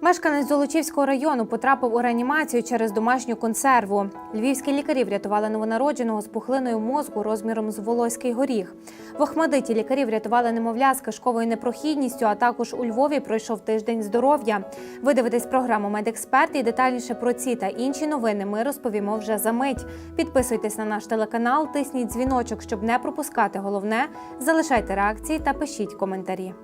Мешканець Золочівського району потрапив у реанімацію через домашню консерву. Львівські лікарі врятували новонародженого з пухлиною мозку розміром з волоський горіх. В Охмадиті лікарі врятували немовля з кишковою непрохідністю, а також у Львові пройшов тиждень здоров'я. Ви дивитесь програму Медексперт і детальніше про ці та інші новини ми розповімо вже за мить. Підписуйтесь на наш телеканал, тисніть дзвіночок, щоб не пропускати головне. Залишайте реакції та пишіть коментарі.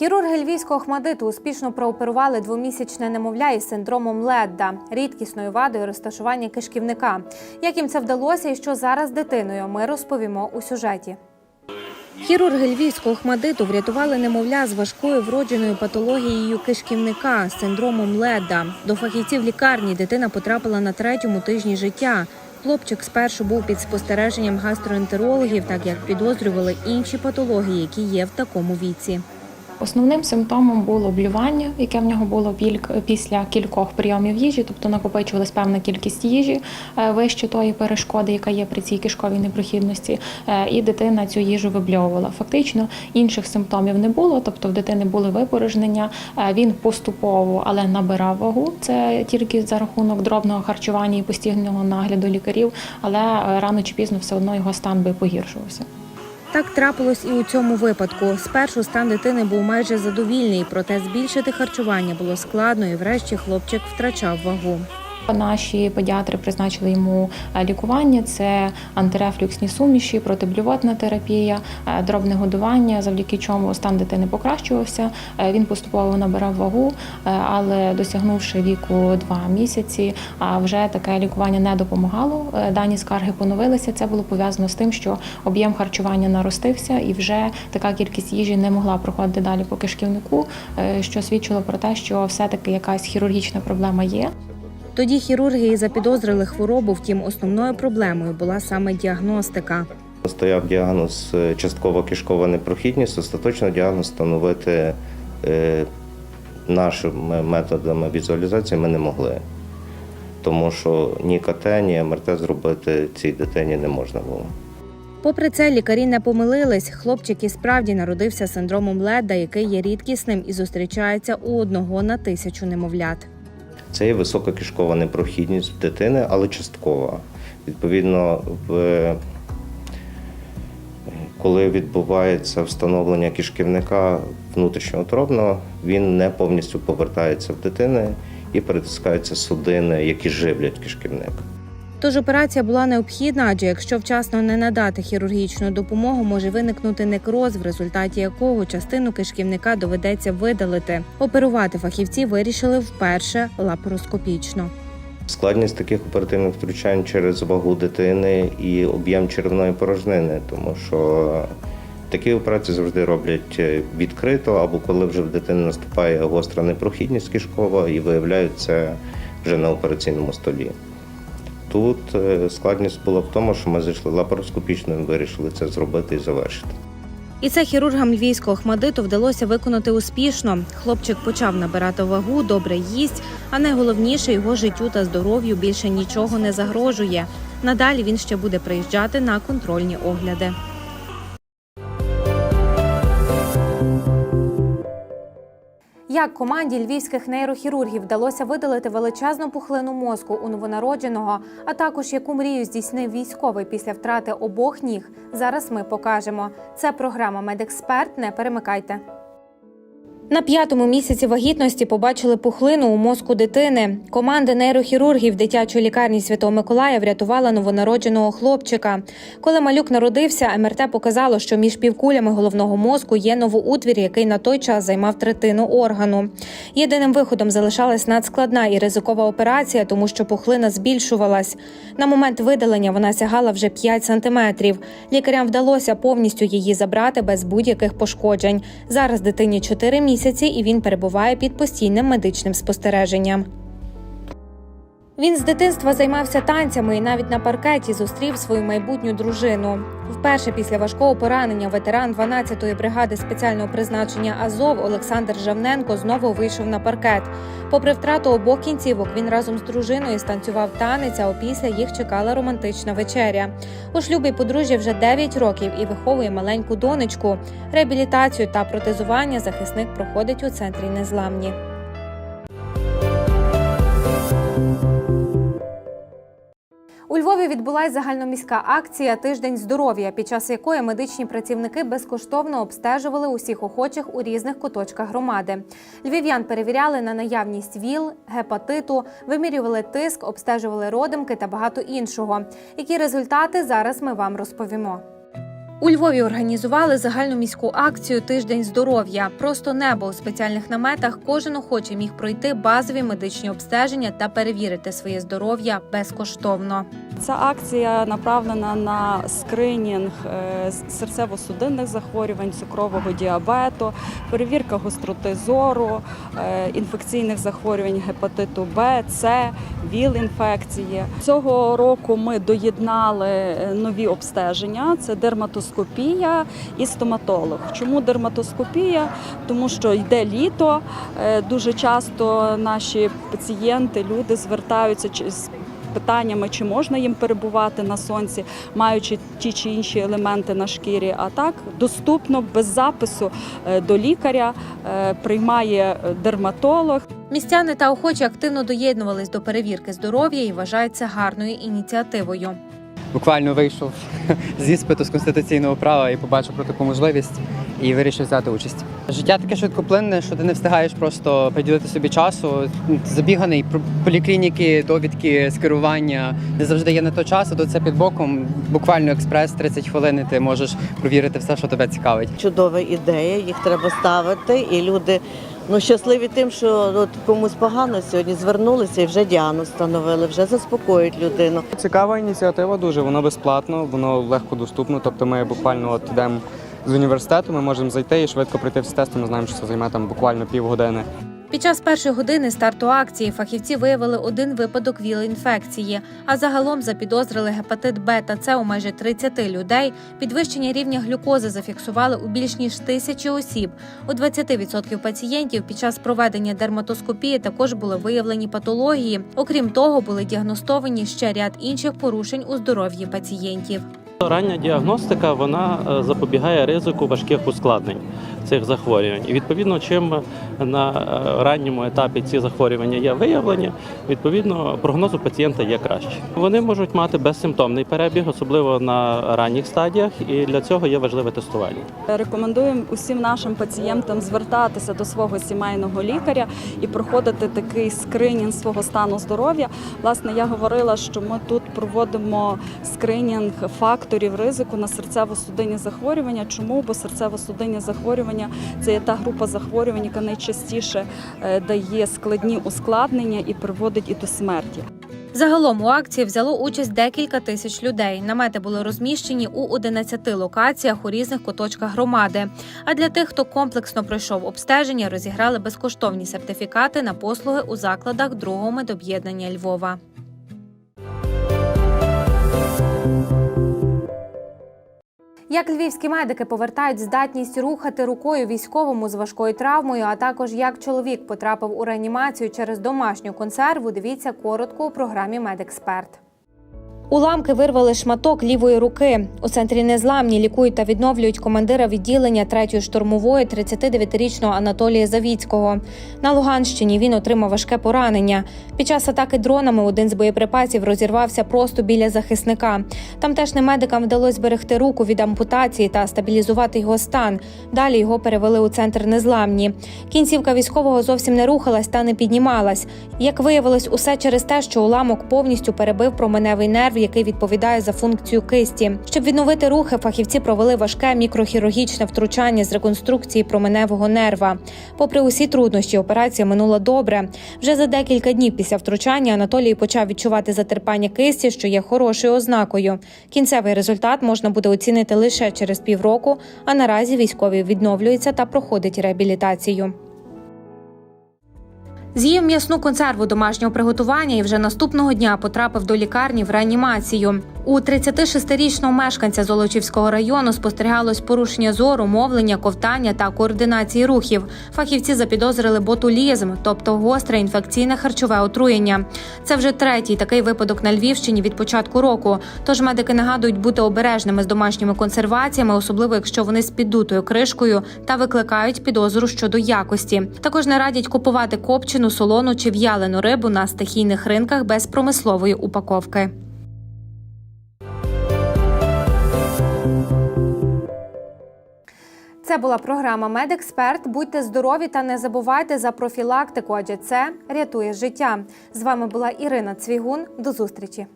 Хірурги львівського Охмадиту успішно прооперували двомісячне немовля із синдромом Ледда, рідкісною вадою розташування кишківника. Як їм це вдалося і що зараз дитиною, ми розповімо у сюжеті. Хірурги львівського Охмадиту врятували немовля з важкою вродженою патологією кишківника з синдромом Ледда. До фахівців лікарні дитина потрапила на третьому тижні життя. Хлопчик спершу був під спостереженням гастроентерологів, так як підозрювали інші патології, які є в такому віці. Основним симптомом було блювання, яке в нього було після кількох прийомів їжі, тобто накопичувалась певна кількість їжі е, вище тої перешкоди, яка є при цій кишковій непрохідності, е, і дитина цю їжу вибльовувала. Фактично інших симптомів не було, тобто в дитини були випорожнення. е, Він поступово, але набирав вагу. Це тільки за рахунок дробного харчування і постійного нагляду лікарів, але рано чи пізно все одно його стан би погіршувався. Так трапилось і у цьому випадку. Спершу стан дитини був майже задовільний, проте збільшити харчування було складно, і врешті хлопчик втрачав вагу. Наші педіатри призначили йому е, лікування: це антирефлюксні суміші, протиблювотна терапія, е, дробне годування, завдяки чому стан дитини покращувався. Е, Він поступово набирав вагу, але досягнувши віку два місяці, а вже таке лікування не допомагало. Дані скарги поновилися. Це було пов'язано з тим, що об'єм харчування наростився, і вже така кількість їжі не могла проходити далі по кишківнику, що свідчило про те, що все-таки якась хірургічна проблема є. Тоді хірурги і запідозрили хворобу, втім основною проблемою була саме діагностика. Стояв діагноз е, часткова кишкова непрохідність, остаточно діагноз встановити е, нашими методами візуалізації ми не могли. Тому що ні КТ, ні МРТ зробити цій дитині не можна було. Попри це, лікарі не помилились. Хлопчик і справді народився з синдромом Ледда, який є рідкісним і зустрічається у одного на тисячу немовлят. Це є висока кишкова непрохідність в дитини, але часткова. Відповідно, в, коли відбувається встановлення кишківника внутрішньоутробного, він не повністю повертається в дитини і перетискаються судини, які живлять кишківник. Тож операція була необхідна, адже якщо вчасно не надати хірургічну допомогу, може виникнути некроз, в результаті якого частину кишківника доведеться видалити. Оперувати фахівці вирішили вперше лапароскопічно. Складність таких оперативних втручань через вагу дитини і об'єм черевної порожнини, тому що такі операції завжди роблять е, відкрито, або коли вже в дитини наступає гостра непрохідність кишкова і виявляється вже на операційному столі. Тут е, складність була в тому, що ми зайшли лапароскопічно і вирішили це зробити і завершити. І це хірургам львівського хмадиту вдалося виконати успішно. Хлопчик почав набирати вагу, добре їсть, а найголовніше його життю та здоров'ю більше нічого не загрожує. Надалі він ще буде приїжджати на контрольні огляди. Як команді львівських нейрохірургів вдалося видалити величезну пухлину мозку у новонародженого, а також яку мрію здійснив військовий після втрати обох ніг, зараз ми покажемо. Це програма Медексперт. Не перемикайте. На п'ятому місяці вагітності побачили пухлину у мозку дитини. Команда нейрохірургів дитячої лікарні Святого Миколая врятувала новонародженого хлопчика. Коли малюк народився, МРТ показало, що між півкулями головного мозку є новоутвір, який на той час займав третину органу. Єдиним виходом залишалась надскладна і ризикова операція, тому що пухлина збільшувалась. На момент видалення вона сягала вже 5 сантиметрів. Лікарям вдалося повністю її забрати без будь-яких пошкоджень. Зараз дитині 4 місяці, і він перебуває під постійним медичним спостереженням. Він з дитинства займався танцями і навіть на паркеті зустрів свою майбутню дружину. Вперше після важкого поранення ветеран 12-ї бригади спеціального призначення Азов Олександр Жавненко знову вийшов на паркет. Попри втрату обох кінцівок, він разом з дружиною станцював танець, а опісля їх чекала романтична вечеря. У шлюбі подружжя вже 9 років і виховує маленьку донечку. Реабілітацію та протезування захисник проходить у центрі незламні. Львові відбулася загальноміська акція Тиждень здоров'я, під час якої медичні працівники безкоштовно обстежували усіх охочих у різних куточках громади. Львів'ян перевіряли на наявність ВІЛ, гепатиту, вимірювали тиск, обстежували родимки та багато іншого. Які результати зараз ми вам розповімо. У Львові організували загальноміську акцію Тиждень здоров'я. Просто небо у спеціальних наметах кожен охочий міг пройти базові медичні обстеження та перевірити своє здоров'я безкоштовно. Ця акція направлена на скринінг е, серцево-судинних захворювань, цукрового діабету, перевірка гостроти зору, е, інфекційних захворювань гепатиту Б, С, ВІЛ-інфекції. Цього року ми доєднали е, нові обстеження: це дерматоскопія і стоматолог. Чому дерматоскопія? Тому що йде літо. е, Дуже часто наші пацієнти, люди звертаються з питаннями, чи можна їм перебувати на сонці, маючи ті чи інші елементи на шкірі. А так доступно без запису е, до лікаря е, приймає е, дерматолог. Містяни та охочі активно доєднувались до перевірки здоров'я і вважають це гарною ініціативою. буквально вийшов з іспиту з конституційного права і побачив про таку можливість і вирішив взяти участь. Життя таке швидкоплинне, що ти не встигаєш просто приділити собі часу. Забіганий про поліклініки, довідки, скерування не завжди є на то часу, то це під боком. Буквально експрес 30 хвилин. і Ти можеш провірити все, що тебе цікавить. чудова ідея, їх треба ставити, і люди ну щасливі тим, що от комусь погано сьогодні звернулися і вже діагноз встановили, вже заспокоюють людину. Цікава ініціатива дуже, воно безплатно, воно легко доступно. Тобто ми буквально от йдемо з університету, ми можемо зайти і швидко пройти всі тести. Ми знаємо, що це займе там буквально півгодини. Під час першої години старту акції фахівці виявили один випадок ВІЛ-інфекції, а загалом запідозрили гепатит Б та С у майже 30 людей. Підвищення рівня глюкози зафіксували у більш ніж тисячі осіб. У 20% пацієнтів під час проведення дерматоскопії також були виявлені патології. Окрім того, були діагностовані ще ряд інших порушень у здоров'ї пацієнтів. Рання діагностика вона е, запобігає ризику важких ускладнень цих захворювань. І відповідно, чим на е, ранньому етапі ці захворювання є виявлені, відповідно прогноз у пацієнта є кращий. Вони можуть мати безсимптомний перебіг, особливо на ранніх стадіях, і для цього є важливе тестування. Рекомендуємо усім нашим пацієнтам звертатися до свого сімейного лікаря і проходити такий скринінг свого стану здоров'я. Власне, я говорила, що ми тут проводимо скринінг факторів ризику на серцево-судинні захворювання. Чому? Бо серцево-судинні захворювання це є та група захворювань, яка найчастіше е, дає складні ускладнення і приводить і до смерті. Загалом у акції взяло участь декілька тисяч людей. Намети були розміщені у 11 локаціях у різних куточках громади. А для тих, хто комплексно пройшов обстеження, розіграли безкоштовні сертифікати на послуги у закладах другого медоб'єднання Львова. Як львівські медики повертають здатність рухати рукою військовому з важкою травмою, а також як чоловік потрапив у реанімацію через домашню консерву, дивіться коротко у програмі Медексперт. Уламки вирвали шматок лівої руки. У центрі незламні лікують та відновлюють командира відділення 3-ї штурмової 39-річного Анатолія Завіцького. На Луганщині він отримав важке поранення. Під час атаки дронами один з боєприпасів розірвався просто біля захисника. Тамтешним медикам вдалося зберегти руку від ампутації та стабілізувати його стан. Далі його перевели у центр незламні. Кінцівка військового зовсім не рухалась та не піднімалась. Як виявилось, усе через те, що уламок повністю перебив променевий нерв, який відповідає за функцію кисті. Щоб відновити рухи, фахівці провели важке мікрохірургічне втручання з реконструкції променевого нерва. Попри усі труднощі, операція минула добре. Вже за декілька днів після втручання Анатолій почав відчувати затерпання кисті, що є хорошою ознакою. Кінцевий результат можна буде оцінити лише через півроку. А наразі військовий відновлюється та проходить реабілітацію. З'їв м'ясну консерву домашнього приготування і вже наступного дня потрапив до лікарні в реанімацію. У 36-річного мешканця Золочівського району спостерігалось порушення зору, мовлення, ковтання та координації рухів. Фахівці запідозрили ботулізм, тобто гостре інфекційне харчове отруєння. Це вже третій такий випадок на Львівщині від початку року. Тож медики нагадують бути обережними з домашніми консерваціями, особливо якщо вони з піддутою кришкою та викликають підозру щодо якості. Також не радять купувати копчену, солону чи в'ялену рибу на стихійних ринках без промислової упаковки. Це була програма Медексперт. Будьте здорові та не забувайте за профілактику, адже це рятує життя. З вами була Ірина Цвігун. До зустрічі.